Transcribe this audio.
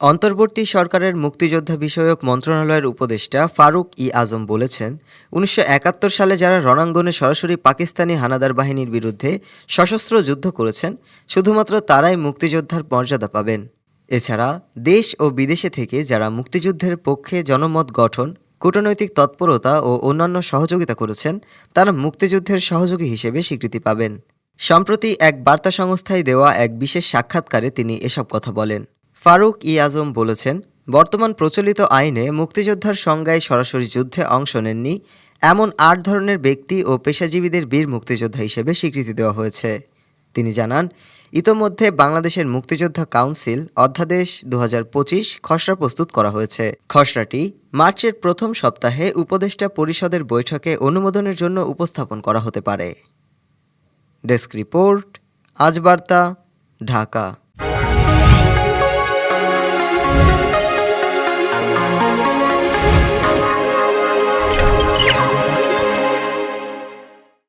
অন্তর্বর্তী সরকারের মুক্তিযোদ্ধা বিষয়ক মন্ত্রণালয়ের উপদেষ্টা ফারুক ই আজম বলেছেন, উনিশশো একাত্তর সালে যারা রণাঙ্গনে সরাসরি পাকিস্তানি হানাদার বাহিনীর বিরুদ্ধে সশস্ত্র যুদ্ধ করেছেন, শুধুমাত্র তারাই মুক্তিযোদ্ধার মর্যাদা পাবেন। এছাড়া দেশ ও বিদেশে থেকে যারা মুক্তিযুদ্ধের পক্ষে জনমত গঠন, কূটনৈতিক তৎপরতা ও অন্যান্য সহযোগিতা করেছেন, তারা মুক্তিযুদ্ধের সহযোগী হিসেবে স্বীকৃতি পাবেন। সম্প্রতি এক বার্তা সংস্থায় দেওয়া এক বিশেষ সাক্ষাৎকারে তিনি এসব কথা বলেন। ফারুক ই আজম বলেছেন, বর্তমান প্রচলিত আইনে মুক্তিযোদ্ধার সংজ্ঞায় সরাসরি যুদ্ধে অংশ নেননি, এমন আট ধরনের ব্যক্তি ও পেশাজীবীদের বীর মুক্তিযোদ্ধা হিসেবে স্বীকৃতি দেওয়া হয়েছে। তিনি জানান, ইতোমধ্যে বাংলাদেশের মুক্তিযোদ্ধা কাউন্সিল অধ্যাদেশ দু পঁচিশ খসড়া প্রস্তুত করা হয়েছে। খসড়াটি মার্চের প্রথম সপ্তাহে উপদেষ্টা পরিষদের বৈঠকে অনুমোদনের জন্য উপস্থাপন করা হতে পারে। ডেস্ক রিপোর্ট আজ বার্তা ঢাকা।